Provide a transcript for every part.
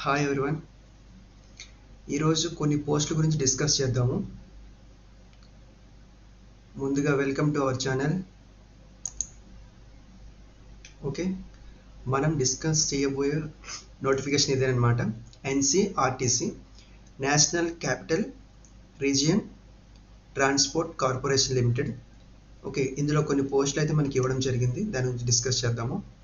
Hi everyone ఈరోజు కొన్ని పోస్టుల గురించి డిస్కస్ చేద్దాము. ముందుగా welcome to our channel. Okay? మనం డిస్కస్ చేయబోయే notification ఇదేనమాట. NCRTC National Capital Region Transport Corporation Limited. Okay ఇందులో కొన్ని పోస్టులు అయితే మనకి ఇవ్వడం జరిగింది. దాని గురించి డిస్కస్ చేద్దాము.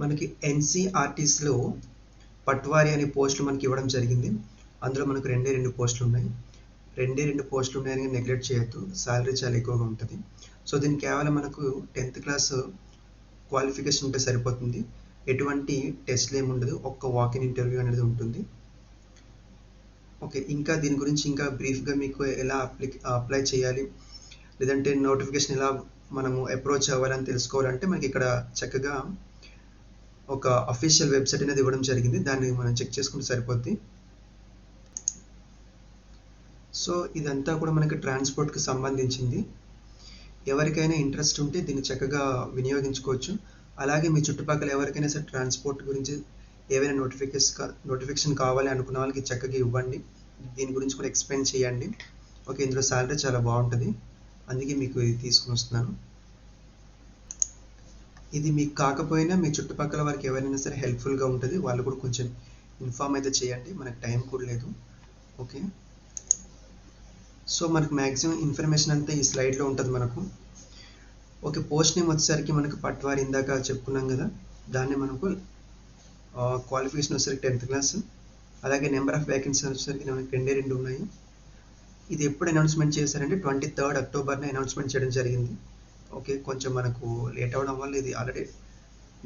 మనకి ఎన్సీఆర్టీస్లో పట్వారి అనే పోస్టులు మనకి ఇవ్వడం జరిగింది. అందులో మనకు రెండే రెండు పోస్టులు ఉన్నాయి. రెండే రెండు పోస్టులు ఉన్నాయని నెగ్లెక్ట్ చేయొద్దు. శాలరీ చాలా ఎక్కువగా ఉంటుంది. సో దీనికి కేవలం మనకు టెన్త్ క్లాస్ క్వాలిఫికేషన్ ఉంటే సరిపోతుంది. ఎటువంటి టెస్ట్లు ఏమి ఉండదు. ఒక్క వాకిన్ ఇంటర్వ్యూ అనేది ఉంటుంది. ఓకే ఇంకా దీని గురించి ఇంకా బ్రీఫ్గా మీకు ఎలా అప్లై అప్లై చేయాలి? లేదంటే నోటిఫికేషన్ ఎలా మనము అప్రోచ్ అవ్వాలని తెలుసుకోవాలంటే మనకి ఇక్కడ చక్కగా ఒక అఫీషియల్ వెబ్సైట్ అనేది ఇవ్వడం జరిగింది. దాన్ని మనం చెక్ చేసుకుంటే సరిపోద్ది. సో ఇదంతా కూడా మనకి ట్రాన్స్పోర్ట్కి సంబంధించింది. ఎవరికైనా ఇంట్రెస్ట్ ఉంటే దీన్ని చక్కగా వినియోగించుకోవచ్చు. అలాగే మీ చుట్టుపక్కల ఎవరికైనా సరే ట్రాన్స్పోర్ట్ గురించి ఏవైనా నోటిఫికేషన్ నోటిఫికేషన్ కావాలి అనుకున్న వాళ్ళకి చక్కగా ఇవ్వండి. దీని గురించి కూడా ఎక్స్ప్లెయిన్ చేయండి. ఓకే ఇందులో శాలరీ చాలా బాగుంటుంది. అందుకే మీకు ఇది తీసుకుని వస్తున్నాను. ఇది మీకు కాకపోయినా మీ చుట్టుపక్కల వారికి ఎవరైనా సరే హెల్ప్ఫుల్గా ఉంటుంది వాళ్ళు కూడా కొంచెం ఇన్ఫామ్ అయితే చేయండి మనకు టైం కూడా లేదు. ఓకే? సో మనకు మ్యాక్సిమం ఇన్ఫర్మేషన్ అంతా ఈ స్లైడ్లో ఉంటుంది మనకు. ఓకే పోస్ట్ నేమ్ వచ్చేసరికి మనకు పట్వారి ఇందాక చెప్పుకున్నాం కదా దాన్ని మనకు క్వాలిఫికేషన్ వచ్చేసరికి టెన్త్ క్లాస్ అలాగే నెంబర్ ఆఫ్ వేకెన్సీ వచ్చేసరికి మనకి రెండే రెండు ఉన్నాయి. ఇది ఎప్పుడు అనౌన్స్మెంట్ చేశారంటే ట్వంటీ థర్డ్ అక్టోబర్ని అనౌన్స్మెంట్ చేయడం జరిగింది. ఓకే కొంచెం మనకు లేట్ అవ్వడం వల్ల ఇది ఆల్రెడీ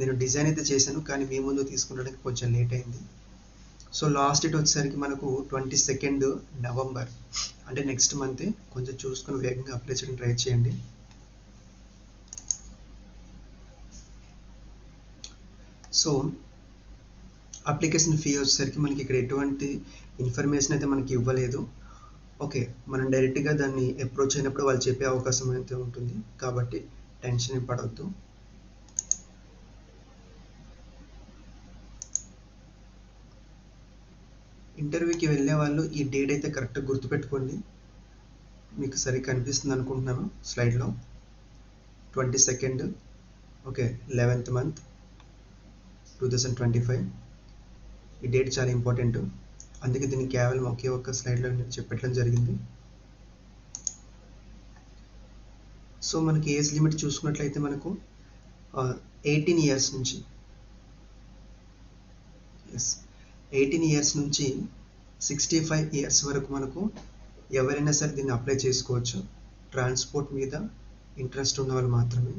నేను డిజైన్ అయితే చేశాను కానీ మీ ముందు తీసుకునడానికి కొంచెం లేట్ అయింది. సో లాస్ట్ డేట్ వచ్చేసరికి మనకు ట్వంటీ సెకండ్ నవంబర్ అంటే నెక్స్ట్ మంత్ కొంచెం చూసుకుని వేగంగా అప్లై చేయడం ట్రై చేయండి. సో అప్లికేషన్ ఫీ వచ్చేసరికి మనకి ఇక్కడ ఎటువంటి ఇన్ఫర్మేషన్ అయితే మనకి ఇవ్వలేదు. ఓకే మనం డైరెక్ట్గా దాన్ని అప్రోచ్ అయినప్పుడు వాళ్ళు చెప్పే అవకాశం అయితే ఉంటుంది. కాబట్టి టెన్షన్ పడవద్దు ఇంటర్వ్యూకి వెళ్ళే వాళ్ళు ఈ డేట్ అయితే కరెక్ట్గా గుర్తుపెట్టుకోండి. మీకు సరిగ్గా కనిపిస్తుంది అనుకుంటున్నాను స్లైడ్లో. Twenty second okay eleventh month two thousand twenty five. ఈ డేట్ చాలా ఇంపార్టెంట్. అందుకే దీన్ని కేవలం ఒకే ఒక్క స్లైడ్లో నేను చెప్పడం జరిగింది. సో మనకి ఏజ్ లిమిట్ చూసుకున్నట్లయితే మనకు ఎయిటీన్ ఇయర్స్ నుంచి ఎస్ ఎయిటీన్ ఇయర్స్ నుంచి సిక్స్టీ ఫైవ్ ఇయర్స్ వరకు మనకు ఎవరైనా సరే దీన్ని అప్లై చేసుకోవచ్చు. ట్రాన్స్పోర్ట్ మీద ఇంట్రెస్ట్ ఉన్న వాళ్ళు మాత్రమే.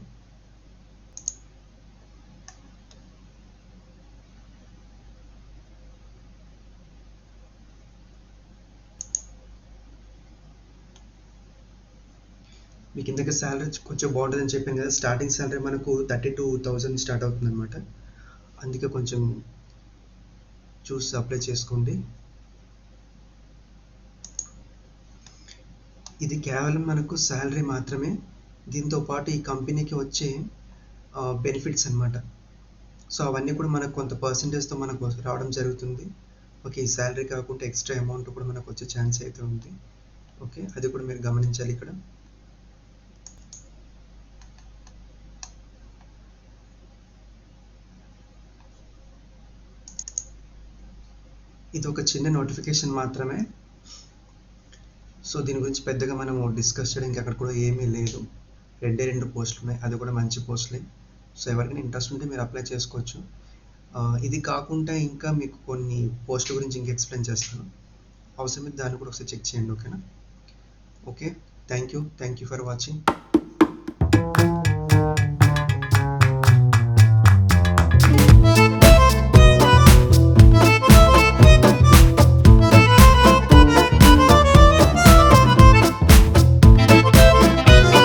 మీకు ఇంతకీ శాలరీ కొంచెం బాగుంటుందని చెప్పాను కదా స్టార్టింగ్ శాలరీ మనకు థర్టీ టూ థౌజండ్ స్టార్ట్ అవుతుంది అనమాట అందుకే కొంచెం చూసి అప్లై చేసుకోండి. ఇది కేవలం మనకు శాలరీ మాత్రమే దీంతో పాటు ఈ కంపెనీకి వచ్చే బెనిఫిట్స్ అనమాట సో అవన్నీ కూడా మనకు కొంత పర్సంటేజ్తో మనకు రావడం జరుగుతుంది. ఓకే ఈ శాలరీ కాకుండా ఎక్స్ట్రా అమౌంట్ కూడా మనకు వచ్చే ఛాన్స్ అయితే ఉంది. ఓకే అది కూడా మీరు గమనించాలి ఇక్కడ. ఇది ఒక చిన్న నోటిఫికేషన్ మాత్రమే. సో దీని గురించి పెద్దగా మనము డిస్కస్ చేయడానికి అక్కడ కూడా ఏమీ లేదు. రెండే రెండు పోస్టులు ఉన్నాయి. అది కూడా మంచి పోస్టులే. సో ఎవరికైనా ఇంట్రెస్ట్ ఉంటే మీరు అప్లై చేసుకోవచ్చు. ఇది కాకుండా ఇంకా మీకు కొన్ని పోస్టుల గురించి ఇంకా ఎక్స్ప్లెయిన్ చేస్తాను. అవసరమైతే దాన్ని కూడా ఒకసారి చెక్ చేయండి ఓకేనా? Okay. Thank you. Thank you for watching.